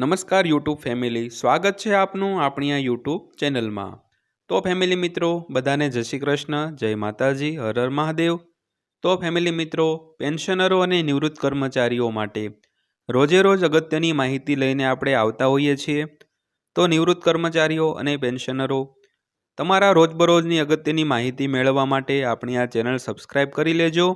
નમસ્કાર YouTube family સ્વાગત છે આપનું આપણી આ યુટ્યુબ ચેનલમાં તો ફેમિલી મિત્રો, બધાને જય શ્રી કૃષ્ણ, જય માતાજી, હર હર મહાદેવ. તો ફેમિલી મિત્રો પેન્શનરો અને નિવૃત્ત કર્મચારીઓ માટે રોજે રોજ અગત્યની માહિતી લઈને આપણે આવતા હોઈએ છીએ. તો નિવૃત્ત કર્મચારીઓ અને પેન્શનરો તમારા રોજબરોજની અગત્યની માહિતી મેળવવા માટે આપણી આ ચેનલ સબસ્ક્રાઈબ કરી લેજો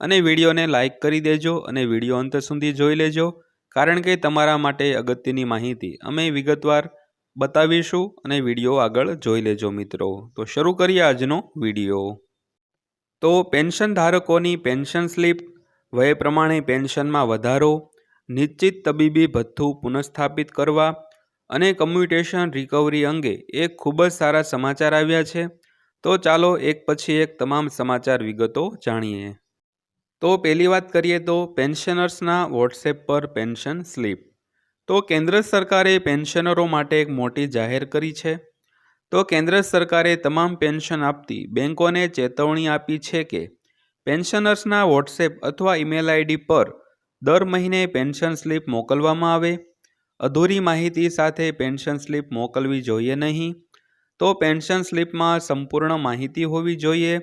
અને વિડીયોને લાઇક કરી દેજો અને વીડિયો અંત સુધી જોઈ લેજો. કારણ કે તમારા માટે અગત્યની માહિતી અમે વિગતવાર બતાવીશું અને વીડિયો આગળ જોઈ લેજો મિત્રો. તો શરૂ કરીએ આજનો વીડિયો. તો પેન્શન ધારકોની પેન્શન સ્લીપ વય પ્રમાણે પેન્શનમાં વધારો, નિશ્ચિત તબીબી ભથ્થું પુનઃસ્થાપિત કરવા અને કમ્યુટેશન રિકવરી અંગે એક ખૂબ જ સારા સમાચાર આવ્યા છે. તો ચાલો એક પછી એક તમામ સમાચાર વિગતો જાણીએ. તો પહેલી વાત કરીએ તો પેન્શનર્સના વોટ્સએપ પર પેન્શન સ્લીપ. તો કેન્દ્ર સરકારે પેન્શનરો માટે એક મોટી જાહેર કરી છે. તો કેન્દ્ર સરકારે તમામ પેન્શન આપતી બેંકોને ચેતવણી આપી છે કે પેન્શનર્સના વોટ્સએપ અથવા ઈમેલ આઈડી પર દર મહિને પેન્શન સ્લીપ મોકલવામાં આવે. અધૂરી માહિતી સાથે પેન્શન સ્લીપ મોકલવી જોઈએ નહીં. તો પેન્શન સ્લીપમાં સંપૂર્ણ માહિતી હોવી જોઈએ.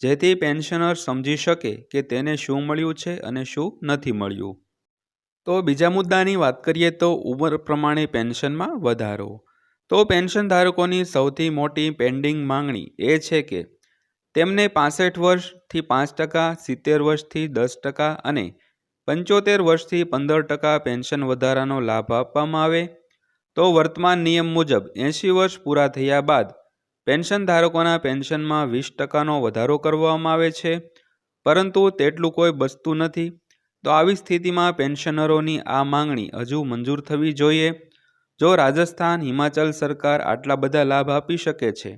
જેથી પેન્શનર સમજી શકે કે તેને શું મળ્યું છે અને શું નથી મળ્યું. તો બીજા મુદ્દાની વાત કરીએ તો ઉંમર પ્રમાણે પેન્શનમાં વધારો. તો પેન્શન ધારકોની સૌથી મોટી પેન્ડિંગ માંગણી એ છે કે તેમને પાસઠ વર્ષથી પાંચ ટકા, સિત્તેર વર્ષથી દસ ટકા અને પંચોતેર વર્ષથી પંદર ટકા પેન્શન વધારાનો લાભ આપવામાં આવે. તો વર્તમાન નિયમ મુજબ એંશી વર્ષ પૂરા થયા બાદ પેન્શન ધારકોના પેન્શનમાં વીસ ટકાનો વધારો કરવામાં આવે છે, પરંતુ તેટલું કોઈ બચતું નથી. તો આવી સ્થિતિમાં પેન્શનરોની આ માંગણી હજુ મંજૂર થવી જોઈએ. જો રાજસ્થાન, હિમાચલ સરકાર આટલા બધા લાભ આપી શકે છે,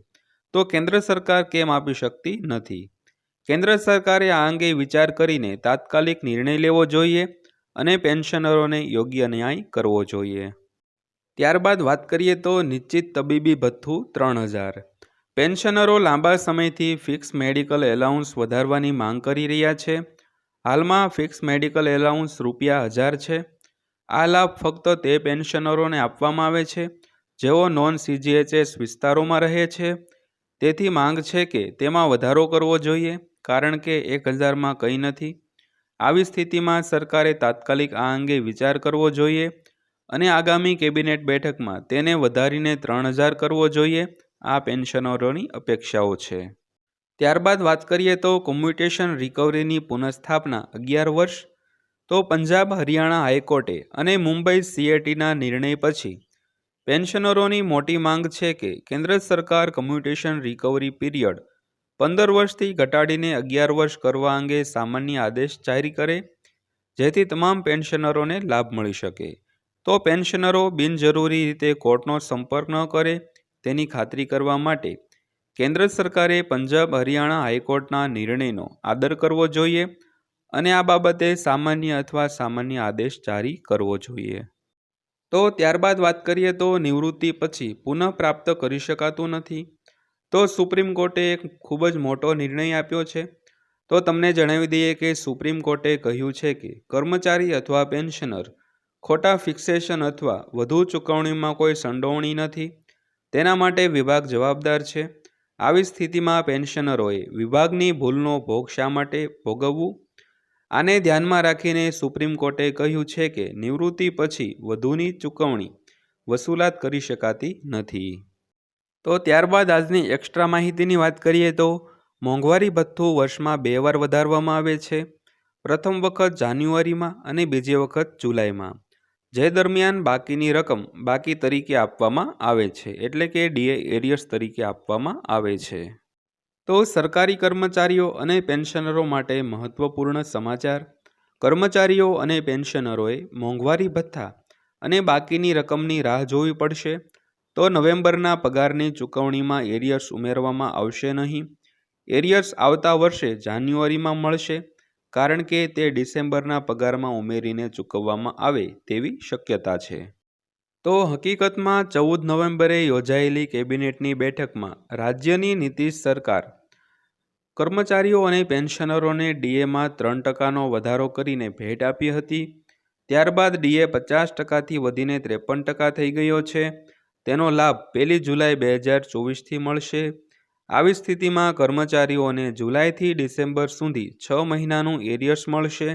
તો કેન્દ્ર સરકાર કેમ આપી શકતી નથી? કેન્દ્ર સરકારે આ અંગે વિચાર કરીને તાત્કાલિક નિર્ણય લેવો જોઈએ અને પેન્શનરોને યોગ્ય ન્યાય કરવો જોઈએ. ત્યારબાદ વાત કરીએ તો નિશ્ચિત તબીબી ભથ્થું ત્રણ હજાર. પેન્શનરો લાંબા સમયથી ફિક્સ મેડિકલ એલાઉન્સ વધારવાની માંગ કરી રહ્યા છે. હાલમાં ફિક્સ મેડિકલ એલાઉન્સ રૂપિયા હજાર છે. આ લાભ ફક્ત તે પેન્શનરોને આપવામાં આવે છે, જેઓ નોન સીજીએચએસ વિસ્તારોમાં રહે છે. તેથી માંગ છે કે તેમાં વધારો કરવો જોઈએ, કારણ કે એક હજારમાં કંઈ નથી. આવી સ્થિતિમાં સરકારે તાત્કાલિક આ અંગે વિચાર કરવો જોઈએ અને આગામી કેબિનેટ બેઠકમાં તેને વધારીને ત્રણ હજાર કરવો જોઈએ. આ પેન્શનરોની અપેક્ષાઓ છે. ત્યારબાદ વાત કરીએ તો કોમ્યુટેશન રિકવરીની પુનઃસ્થાપના અગિયાર વર્ષ, તો પંજાબ હરિયાણા હાઈકોર્ટે અને મુંબઈ સીએટીના નિર્ણય પછી પેન્શનરોની મોટી માંગ છે કે કેન્દ્ર સરકાર કમ્યુટેશન રિકવરી પીરિયડ પંદર વર્ષથી ઘટાડીને અગિયાર વર્ષ કરવા અંગે સામાન્ય આદેશ જારી કરે, જેથી તમામ પેન્શનરોને લાભ મળી શકે. તો પેન્શનરો બિનજરૂરી રીતે કોર્ટનો સંપર્ક ન કરે તેની ખાતરી કરવા માટે કેન્દ્ર સરકારે પંજાબ, હરિયાણા હાઈકોર્ટના નિર્ણયનો આદર કરવો જોઈએ અને આ બાબતે સામાન્ય અથવા સામાન્ય આદેશ જારી કરવો જોઈએ. તો ત્યારબાદ વાત કરીએ તો નિવૃત્તિ પછી પુનઃપ્રાપ્ત કરી શકાતું નથી. તો સુપ્રીમ કોર્ટે એક ખૂબ જ મોટો નિર્ણય આપ્યો છે. તો તમને જણાવી દઈએ કે સુપ્રીમ કોર્ટે કહ્યું છે કે કર્મચારી અથવા પેન્શનર ખોટા ફિક્સેશન અથવા વધુ ચૂકવણીમાં કોઈ સંડોવણી નથી. તેના માટે વિભાગ જવાબદાર છે. આવી સ્થિતિમાં પેન્શનરોએ વિભાગની ભૂલનો ભોગ શા માટે ભોગવવું? આને ધ્યાનમાં રાખીને સુપ્રીમ કોર્ટે કહ્યું છે કે નિવૃત્તિ પછી વધુની ચૂકવણી વસૂલાત કરી શકાતી નથી. તો ત્યારબાદ આજની એક્સ્ટ્રા માહિતીની વાત કરીએ તો મોંઘવારી ભથ્થું વર્ષમાં બે વાર વધારવામાં આવે છે. પ્રથમ વખત જાન્યુઆરીમાં અને બીજી વખત જુલાઈમાં. જે દરમિયાન બાકીની રકમ બાકી તરીકે આપવામાં આવે છે, એટલે કે ડીએ એરિયર્સ તરીકે આપવામાં આવે છે. તો સરકારી કર્મચારીઓ અને પેન્શનરો માટે મહત્વપૂર્ણ સમાચાર. કર્મચારીઓ અને પેન્શનરોએ મોંઘવારી ભથ્થા અને બાકીની રકમની રાહ જોવી પડશે. તો નવેમ્બરના પગારની ચૂકવણીમાં એરિયર્સ ઉમેરવામાં આવશે નહીં. એરિયર્સ આવતા વર્ષે જાન્યુઆરીમાં મળશે. કારણ કે તે ડિસેમ્બરના પગારમાં ઉમેરીને ચૂકવવામાં આવે તેવી શક્યતા છે. તો હકીકતમાં ચૌદ નવેમ્બરે યોજાયેલી કેબિનેટની બેઠકમાં રાજ્યની નીતિશ સરકાર, કર્મચારીઓ અને પેન્શનરોને ડીએમાં ત્રણ ટકાનો વધારો કરીને ભેટ આપી હતી. ત્યારબાદ ડીએ પચાસ ટકાથી વધીને ત્રેપન ટકા થઈ ગયો છે. તેનો લાભ પહેલી જુલાઈ બે હજાર ચોવીસથી મળશે. આવી સ્થિતિમાં કર્મચારીઓને જુલાઈથી ડિસેમ્બર સુધી છ મહિનાનું એરિયર્સ મળશે.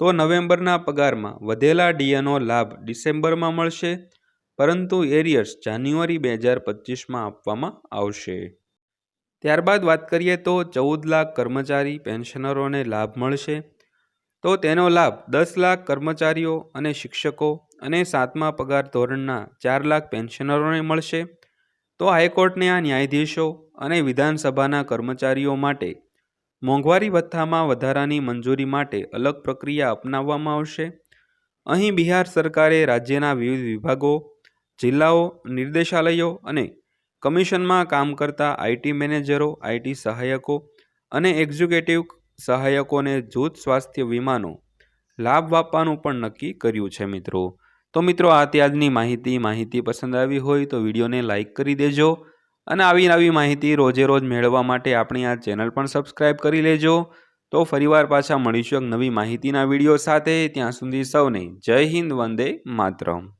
તો નવેમ્બરના પગારમાં વધેલા ડીએનો લાભ ડિસેમ્બરમાં મળશે, પરંતુ એરિયર્સ જાન્યુઆરી બે હજાર પચીસમાં આપવામાં આવશે. ત્યારબાદ વાત કરીએ તો ચૌદ લાખ કર્મચારી પેન્શનરોને લાભ મળશે. તો તેનો લાભ દસ લાખ કર્મચારીઓ અને શિક્ષકો અને સાતમા પગાર ધોરણના ચાર લાખ પેન્શનરોને મળશે. તો હાઈકોર્ટને આ ન્યાયાધીશો અને વિધાનસભાના કર્મચારીઓ માટે મોંઘવારી ભથ્થામાં વધારાની મંજૂરી માટે અલગ પ્રક્રિયા અપનાવવામાં આવશે. અહીં બિહાર સરકારે રાજ્યના વિવિધ વિભાગો, જિલ્લાઓ, નિર્દેશાલયો અને કમિશનમાં કામ કરતા આઈટી મેનેજરો આઈટી સહાયકો અને એક્ઝિક્યુટિવ સહાયકોને જૂથ સ્વાસ્થ્ય વીમાનો લાભ આપવાનું પણ નક્કી કર્યું છે મિત્રો. તો મિત્રો, આ ત્યાજની માહિતી માહિતી પસંદ આવી હોય તો વિડીયોને લાઇક કરી દેજો અને આવી નવી માહિતી રોજે રોજ મેળવવા માટે આપણી આ ચેનલ પણ સબસ્ક્રાઈબ કરી લેજો. તો ફરીવાર પાછા મળીશું એક નવી માહિતીના વીડિયો સાથે. ત્યાં સુધી સૌને જય હિન્દ, વંદે માતરમ.